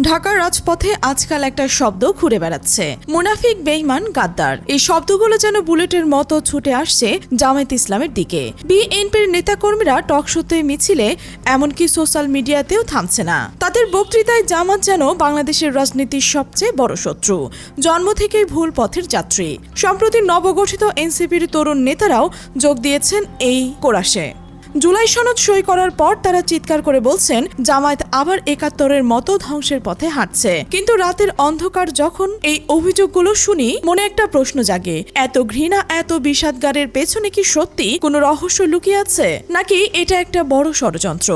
ঢাকার রাজপথে আজকাল একটা শব্দ ঘুরে বেড়াচ্ছে। মুনাফিক বেইমান গাদ্দার। এই শব্দগুলো যেন বুলেটের মতো ছুটে আসছে জামায়াত ইসলামের দিকে। বিএনপির নেতাকর্মীরা টক টকশোতে মিছিলে, এমনকি সোশ্যাল মিডিয়াতেও থামছে না। তাদের বক্তৃতায় জামাত যেন বাংলাদেশের রাজনীতির সবচেয়ে বড় শত্রু। জন্ম থেকেই ভুল পথের যাত্রী। সম্প্রতি নবগঠিত এনসিপির তরুণ নেতারাও যোগ দিয়েছেন এই কোরাসে। জুলাই সনদ সই করার পর তারা চিৎকার করে বলছেন, জামায়াত আবার একাত্তরের মতো ধ্বংসের পথে হাঁটছে। কিন্তু রাতের অন্ধকার যখন এই অভিযোগগুলো শুনি, মনে একটা প্রশ্ন জাগে, এত ঘৃণা, এত বিষাদগারের পেছনে কি সত্যি কোনো রহস্য লুকিয়ে আছে? নাকি এটা একটা বড় ষড়যন্ত্র,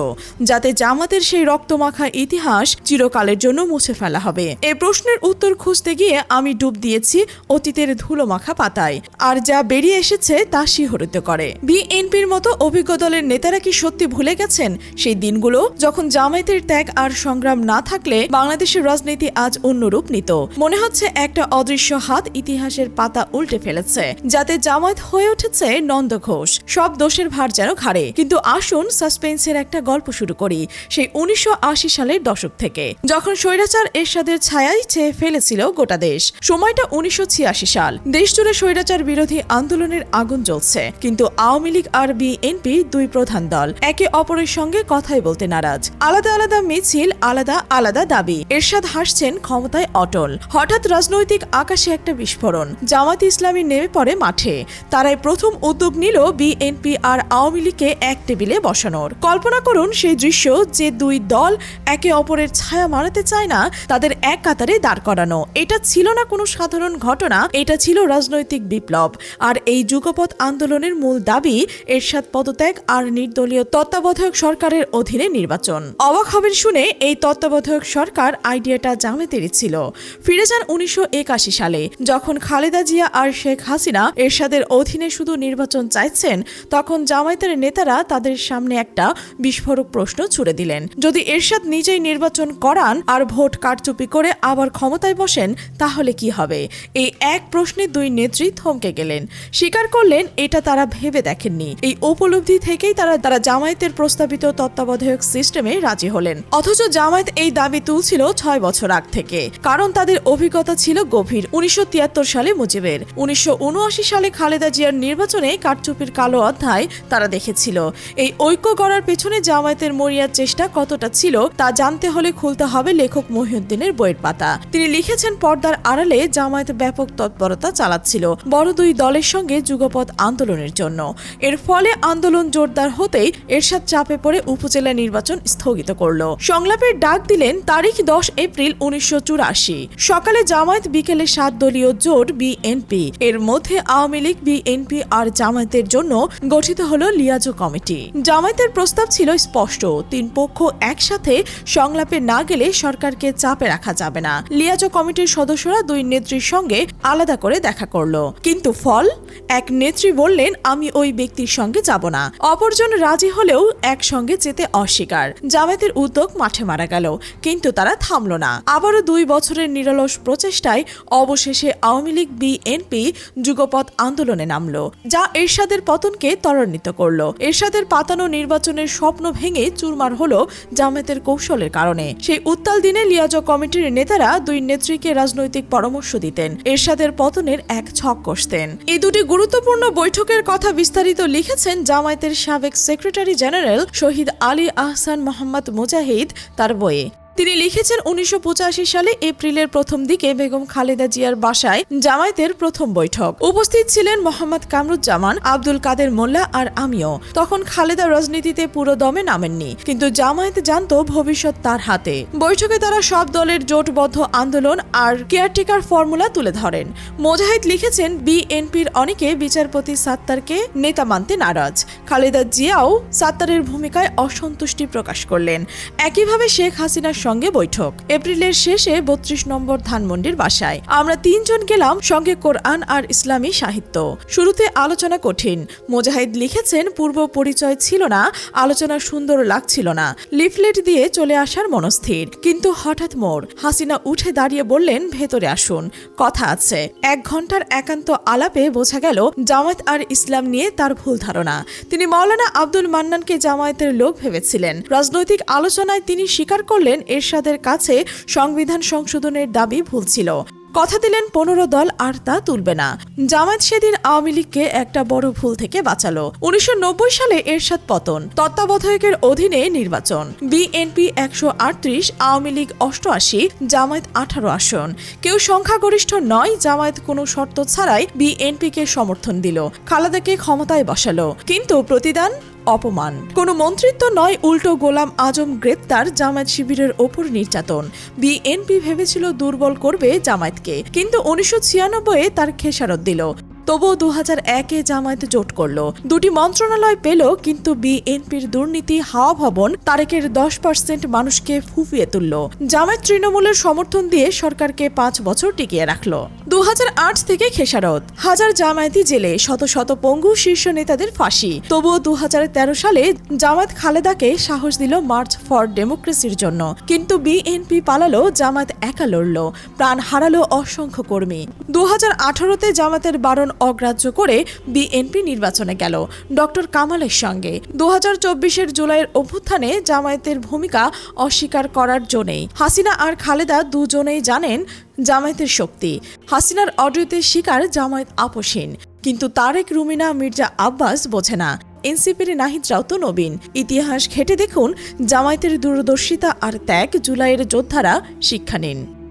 যাতে জামাতের সেই রক্তমাখা ইতিহাস চিরকালের জন্য মুছে ফেলা হবে? এই প্রশ্নের উত্তর খুঁজতে গিয়ে আমি ডুব দিয়েছি অতীতের ধুলোমাখা পাতায়, আর যা বেরিয়ে এসেছে তা শিহরিত করে। বিএনপির মতো অভিজ্ঞ দলের নেতারা কি সত্যি ভুলে গেছেন? সেই দিনগুলো যখন জামায়াতের ত্যাগ আর সংগ্রাম না থাকলে বাংলাদেশের রাজনীতি আজ অন্য রূপ নিত। মনে হচ্ছে একটা অদৃশ্য হাত ইতিহাসের পাতা উল্টে ফেলেছে, যাতে জামায়াত হয়ে উঠেছে নন্দ ঘোষ। সব দোষের ভার যেন ঘাড়ে। কিন্তু আসুন সাসপেন্সের একটা গল্প শুরু করি, সেই উনিশশো আশি সালের দশক থেকে। যখন স্বৈরাচার এরশাদের ছায়াই চেয়ে ফেলেছিল গোটা দেশ, সময়টা উনিশশো ছিয়াশি সাল। দেশ জুড়ে স্বৈরাচার বিরোধী আন্দোলনের আগুন জ্বলছে। কিন্তু আওয়ামী লীগ আর বিএনপি দুই প্রধান দল। একে অপরের সঙ্গে কথাই বলতে নারাজ। আলাদা আলাদা মিছিল, আলাদা আলাদা দাবি। এরশাদ হাসছেন ক্ষমতায় অটল। হঠাৎ রাজনৈতিক আকাশে একটা বিস্ফোরণ। জামাত ইসলামী নেমে পড়ে মাঠে। তারাই প্রথম উদ্যোগ নিল বিএনপি আর আওয়ামী লীগকে এক টেবিলে বসানোর। কল্পনা করুন সেই দৃশ্য যে দুই দল একে অপরের ছায়া মারাতে চায় না, তাদের এক কাতারে দাঁড় করানো। এটা ছিল না কোনো সাধারণ ঘটনা, এটা ছিল রাজনৈতিক বিপ্লব। আর এই যুগপথ আন্দোলনের মূল দাবি এরশাদ পদত্যাগ আর নির্দলীয় তত্ত্বাবধায়ক সরকারের অধীনে নির্বাচন। অবাক হবেন শুনে এই তত্ত্বাবধায়ক সরকার আইডিয়াটা জামাতেরই ছিল। ফিরে যান উনিশশো সালে। যখন খালেদা জিয়া আর শেখ হাসিনা এরশাদের অধীনে শুধু নির্বাচন চাইছেন, তখন জামায়াতের নেতারা তাদের সামনে একটা বিস্ফোরক প্রশ্ন ছুড়ে দিলেন। যদি এরশাদ নিজেই নির্বাচন করান আর ভোট কারচুপি করে আবার ক্ষমতায় বসেন, তাহলে কি হবে? এই এক প্রশ্নে দুই নেত্রী থমকে গেলেন। স্বীকার করলেন, এটা তারা ভেবে দেখেননি। এই উপলব্ধি থেকেই তারা তারা জামায়াতের প্রস্তাবিত তত্ত্বাবধায়ক সিস্টেমে রাজি হলেন। অথচ জামায়াত এই দাবি তুলছিল ছয় বছর আগ থেকে। কারণ তাদের অভিজ্ঞতা ছিল গভীর, উনিশশো তিয়াত্তর সালে মুজিবের। উনিশশো উনআশি সালে খালেদা জিয়ার নির্বাচনে কারচুপির কালো অধ্যায় তারা দেখেছিল। এই ঐক্য গড়ার পেছনে জামায়াতের মরিয়ার চেষ্টা কতটা ছিল তা জানতে হলে খুলতে হবে লেখক মহিউদ্দিনের বইয়ের পাতা। তিনি লিখেছেন, পর্দার আড়ালে জামায়াত ব্যাপক তৎপরতা চালাচ্ছিল, বড় দুই দলের সঙ্গে যুগপৎ আন্দোলনের জন্য। এর ফলে আন্দোলন জোরদার হতেই এরশাদ চাপে পড়ে উপজেলা নির্বাচন স্থগিত করল। সংলাপের ডাক দিলেন তারিখ দশ এপ্রিল উনিশশো সকালে জামায়াত বিকেলে সাত দলীয় জোট বিএনপি। এর মধ্যে আওয়ামী লীগ, বিএনপি আর জামায়াতের জন্য গঠিত হলো লিয়াজো কমিটি। জামায়াতের প্রস্তাব ছিল স্পষ্ট, তিন পক্ষ একসাথে সংলাপে না গেলে সরকারকে চাপে রাখা যাবে না। লিয়াজো কমিটির সদস্যরা দুই নেত্রীর সঙ্গে আলাদা করে দেখা করল। কিন্তু ফল? এক নেত্রী বললেন, আমি ওই ব্যক্তির সঙ্গে যাব না। অপরজন রাজি হলেও একসঙ্গে যেতে অস্বীকার। জামায়াতের উদ্যোগ মাঠে মারা গেল, কিন্তু তারা থামল না। আবারও দুই বছরের নিরলস প্রচেষ্টায় অবশেষে আওয়ামী লীগ বিএনপি যুগপৎ আন্দোলনে নামলো, যা এরশাদের পতনকে ত্বরান্বিত করল। এরশাদের পাতানো নির্বাচনের স্বপ্ন ভেঙে চুরমার হল জামায়াতের কৌশলের কারণে। সেই উত্তাল দিনে লিয়াজো কমিটির নেতারা দুই নেত্রীকে রাজনৈতিক পরামর্শ দিতেন, এরশাদের পতনের এক ছক কষতেন। এই দুটি গুরুত্বপূর্ণ বৈঠকের কথা বিস্তারিত লিখেছেন জামায়াতের সাবেক সেক্রেটারি জেনারেল শহীদ আলী আহসান মোহাম্মদ মুজাহিদ তার বইয়ে। তিনি লিখেছেন উনিশশো পঁচাশি সালে এপ্রিলের প্রথম দিকে বেগম খালেদা জিয়ার বাসায় জামায়াতের প্রথম বৈঠক। উপস্থিত ছিলেন মোহাম্মদ কামরুজ্জামান, আব্দুল কাদের মোল্লা আর আমিও। তখন খালেদা রাজনীতিতে পুরো দমে নামেননি, কিন্তু জামায়াত জানত ভবিষ্যৎ তার হাতে। বৈঠকে তারা সব দলের জোটবদ্ধ আন্দোলন আর কেয়ারটেকার ফর্মুলা তুলে ধরেন। মোজাহিদ লিখেছেন, বিএনপির অনেকে বিচারপতি সাত্তারকে নেতা মানতে নারাজ। খালেদা জিয়াও সাত্তারের ভূমিকায় অসন্তুষ্টি প্রকাশ করলেন। একইভাবে শেখ হাসিনার সঙ্গে বৈঠক। এপ্রিলের শেষে বত্রিশ নম্বর ধানমন্ডির বাসায়। আমরা তিনজন গেলাম সঙ্গে কোরআন আর ইসলামী সাহিত্য। শুরুতে আলোচনা কঠিন। মোজাহিদ লিখেছেন, পূর্ব পরিচয় ছিল না, আলোচনা সুন্দর লাগছিল না। লিফলেট দিয়ে চলে আসার মনস্থির। কিন্তু হঠাৎ মোড়। হাসিনা উঠে দাঁড়িয়ে বললেন, ভেতরে আসুন। কথা আছে। এক ঘণ্টার একান্ত আলাপে বোঝা গেল, জামায়াত আর ইসলাম নিয়ে তার ভুল ধারণা। তিনি মাওলানা আব্দুল মান্নানকে জামায়াতের লোক ভেবেছিলেন। রাজনৈতিক আলোচনায় তিনি স্বীকার করলেন এরশাদের কাছে সংবিধান সংশোধনের দাবি ভুল ছিল কথা দিলেন পনেরো দল আর তা তুলবে না। জামায়াত সেদিন আওয়ামী লীগকে একটা বড় ভুল থেকে বাঁচালো। উনিশশো সালে এরশাদ পতন, তত্ত্বাবধায়কের অধীনে নির্বাচন। বিএনপি একশো আটত্রিশ, আওয়ামী লীগ অষ্টআশি, জামায়াত আঠারো আসন। কেউ সংখ্যাগরিষ্ঠ নয়, জামায়াত কোনো শর্ত ছাড়াই বিএনপিকে সমর্থন দিল। খালেদাকে ক্ষমতায় বসালো। কিন্তু প্রতিদান অপমান। কোনো মন্ত্রিত্ব নয়, উল্টো গোলাম আজম গ্রেপ্তার জামায়াত শিবিরের ওপর নির্যাতন। বিএনপি ভেবেছিল দুর্বল করবে জামায়াতকে, কিন্তু উনিশশো ছিয়ানব্বইয়ে তার খেসারত দিল। তবুও দু হাজার একে জামায়াত জোট করল। দুটি মন্ত্রণালয় পেল, কিন্তু বিএনপির দুর্নীতি, হাওয়া ভবন, তারেকের দশ পার্সেন্ট মানুষকে ফুফিয়ে তুলল। জামায়াত তৃণমূলের সমর্থন দিয়ে সরকারকে পাঁচ বছর টিকিয়ে রাখল। আট থেকে খেসারত। হাজার জামায়াতি জেলে, শত শত পঙ্গু শীর্ষ নেতাদের ফাঁসি। তবুও দু হাজার তেরো সালে জামায়াত খালেদাকে সাহস দিল মার্চ ফর ডেমোক্রেসির জন্য। কিন্তু বিএনপি পালালো, জামায়াত একা লড়ল। প্রাণ হারালো অসংখ্য কর্মী। দু আঠারোতে জামাতের বারণ অগ্রাহ্য করে বিএনপি নির্বাচনে গেল। ডক্টর কামালের সঙ্গে। দু হাজার জুলাইয়ের অভ্যুত্থানে জামায়াতের ভূমিকা অস্বীকার করার জন্যই হাসিনা আর খালেদা দুজনেই জানেন জামায়াতের শক্তি। হাসিনার অডিওতে শিকার জামায়াত আপোষহীন। কিন্তু তারেক রুমিনা, মির্জা আব্বাস বোঝে না। এনসিপির নাহিদ রাউত নবীন। ইতিহাস ঘেটে দেখুন জামায়াতের দূরদর্শিতা আর ত্যাগ জুলাইয়ের যোদ্ধারা শিক্ষা নিন।